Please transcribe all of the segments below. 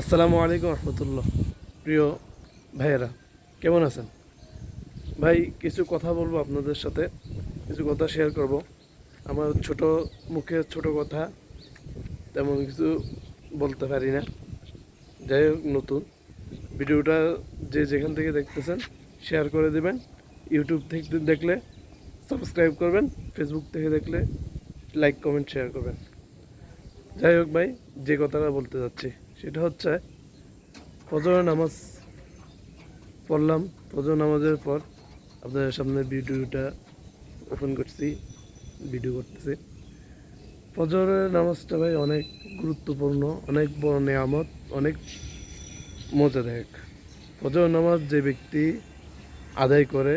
আসসালামু আলাইকুম রহমতুল্লাহ। প্রিয় ভাইয়েরা, কেমন আছেন? ভাই, কিছু কথা বলব আপনাদের সাথে, কিছু কথা শেয়ার করব। আমার ছোট মুখে ছোট কথা, তেমন কিছু বলতে পারি না। যাই হোক, নতুন। ভিডিওটা যে যেখান থেকে দেখতেছেন শেয়ার করে দেবেন। ইউটিউব থেকে দেখলে সাবস্ক্রাইব করবেন ফেসবুক থেকে দেখলে লাইক কমেন্ট শেয়ার করবেন। যাই হোক ভাই, যে কথাটা বলতে যাচ্ছি। সেটা হচ্ছে ফজর নামাজ পড়লাম। ফজর নামাজের পর আপনাদের সামনে ভিডিওটা ওপেন করছি ভিডিও করতেছি। ফজরের নামাজটা ভাই অনেক গুরুত্বপূর্ণ, অনেক বড় নেয়ামত, অনেক মজাদায়ক। ফজর নামাজ যে ব্যক্তি আদায় করে,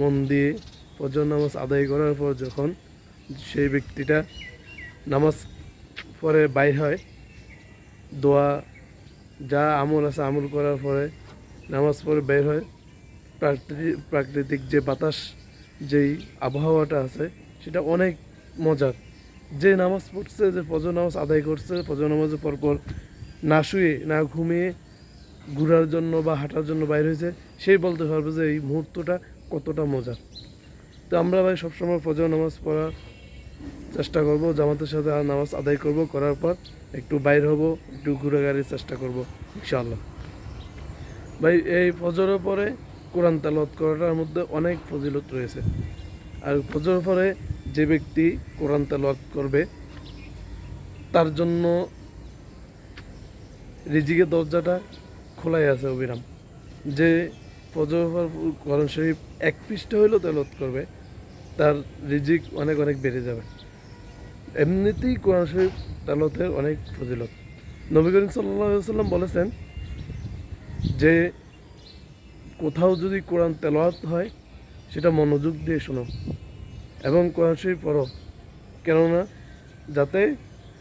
মন দিয়ে ফজর নামাজ আদায় করার পর যখন সেই ব্যক্তিটা নামাজ পরে বাইর হয় দোয়া, যা আমল আছে আমল করার পরে নামাজ পড়ে বের হয়। প্রাকৃতিক প্রাকৃতিক যে বাতাস, যেই আবহাওয়াটা আছে, সেটা অনেক মজার। যে নামাজ পড়ছে, যে ফজর নামাজ আদায় করছে, ফজর নামাজের পরপর না শুয়ে, না ঘুমিয়ে, ঘোরার জন্য বা হাঁটার জন্য বাইর হয়েছে, সেই বলতে পারবে যে এই মুহূর্তটা কতটা মজার। তো আমরা ভাই সবসময় ফজর নামাজ পড়ার চেষ্টা করব, জামাতের সাথে নামাজ আদায় করব, করার পর একটু বাইর হব, একটু ঘুরে গাড়ির চেষ্টা করব, ইনশাআল্লাহ। ভাই, এই ফজরের পরে কোরআন তালাওয়াত করাটার মধ্যে অনেক ফজিলত রয়েছে। আর ফজরের পরে যে ব্যক্তি কোরআন তালাওয়াত করবে, তার জন্য রিজিকের দরজাটা খোলাই আছে অবিরাম। যে ফজর কোরআন শরীফ এক পৃষ্ঠা হইলেও তেলত করবে তার রিজিক অনেক অনেক বেড়ে যাবে। এমনিতেই কোরআন শরীফ তালতের অনেক ফজিলত। নবী করিম সাল্লাম বলেছেন যে, কোথাও যদি কোরআন তেলাওয়াত হয়, সেটা মনোযোগ দিয়ে শোনো এবং কোরআন শরীফ পড়ো। কেননা যাতে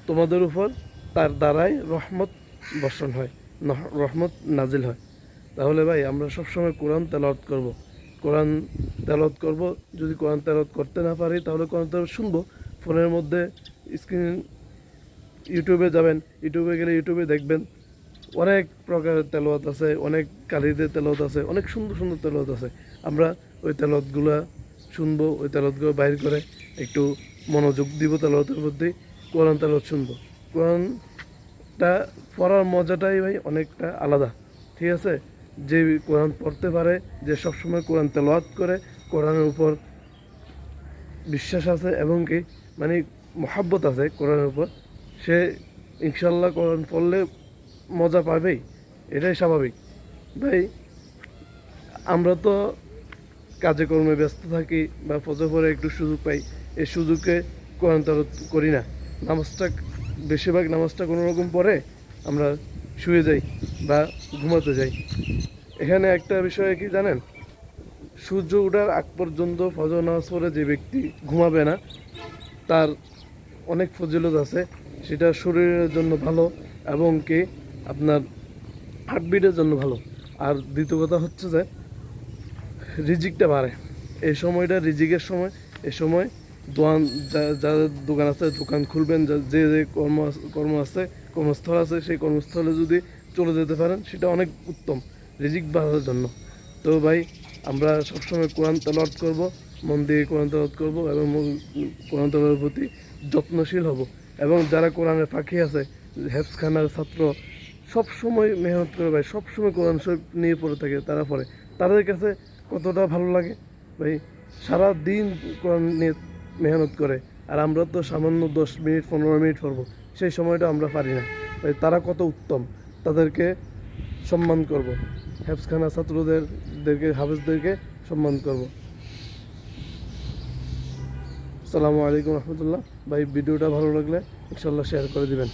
তোমাদের উপর তার দ্বারাই রহমত বর্ষণ হয় রহমত নাজিল হয়। তাহলে ভাই, আমরা সবসময় কোরআন তেলাওয়াত করব। কোরআন তেলাওয়াত করব। যদি কোরআন তেলাওয়াত করতে না পারি, তাহলে কোরআন তেলাওয়াত শুনব। ফোনের মধ্যে স্ক্রিন, ইউটিউবে যাবেন, ইউটিউবে গেলে ইউটিউবে দেখবেন। অনেক প্রকারের তেলাওয়াত আছে, অনেক কালিদের তেলাওয়াত আছে, অনেক সুন্দর সুন্দর তেলাওয়াত আছে। আমরা ওই তেলাওয়াতগুলো শুনব, ওই তেলাওয়াতগুলো বাইর করে একটু মনোযোগ দিব তেলাওয়াতের প্রতি, কোরআন তেলাওয়াত শুনব। কোরআনটা পড়ার মজাটাই ভাই অনেকটা আলাদা, ঠিক আছে? যে কোরআন পড়তে পারে, যে সবসময় কোরআন তেলাওয়াত করে, কোরআনের উপর বিশ্বাস আছে এবং কি মানে মহাব্বত আছে কোরআনের উপর, সে ইনশাল্লাহ কোরআন পড়লে মজা পাবেই। এটাই স্বাভাবিক। ভাই, আমরা তো কাজে কর্মে ব্যস্ত থাকি বা ফজর পরে একটু সুযোগ পাই, এই সুযোগে কোরআন তালাত করি না। নামাজটা, বেশিরভাগ নামাজটা কোনো রকম পরে আমরা শুয়ে যাই বা ঘুমাতে যাই। এখানে একটা বিষয় কি জানেন? সূর্য ওঠার আগ পর্যন্ত ফজর নামাজ পড়ে যে ব্যক্তি ঘুমাবে না, তার অনেক ফজিলত আছে। সেটা শরীরের জন্য ভালো এবং কি আপনার হার্টবিটের জন্য ভালো। আর দ্বিতীয় কথা হচ্ছে যে, রিজিকটা বাড়ে। এই সময়টা রিজিকের সময় এ সময় দোকান যাদের দোকান আছে, দোকান খুলবেন, যে যে কর্ম কর্ম আছে কর্মস্থল আছে, সেই কর্মস্থলে যদি চলে যেতে পারেন, সেটা অনেক উত্তম, রিজিক বাড়ার জন্য। তো ভাই, আমরা সবসময় কোরআন তেলাওয়াত করব, মন দিয়ে কোরআন তেলাওয়াত করব এবং কোরআন তেলাওয়াতের প্রতি যত্নশীল হব। এবং যারা কোরআনের পাখি আছে হেফসখানার ছাত্র সব সময় মেহনত করে ভাই, সবসময় কোরআন শরীফ নিয়ে পড়ে থাকে, তারা পড়ে। তাদের কাছে কতটা ভালো লাগে? ভাই সারা দিন কোরআন নিয়ে মেহনত করে, আর আমরা তো সামান্য দশ মিনিট, পনেরো মিনিট পড়ব। সেই সময়টা আমরা পারি না। তারা কত উত্তম, তাদেরকে সম্মান করব। হেফসখানা ছাত্রদেরদেরকে হাফেজদেরকে সম্মান করব। আসসালামু আলাইকুম রহমতুল্লাহ। ভাই, ভিডিওটা ভালো লাগলে ইনশাল্লাহ শেয়ার করে দিবেন।